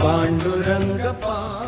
Pandurang Pandurang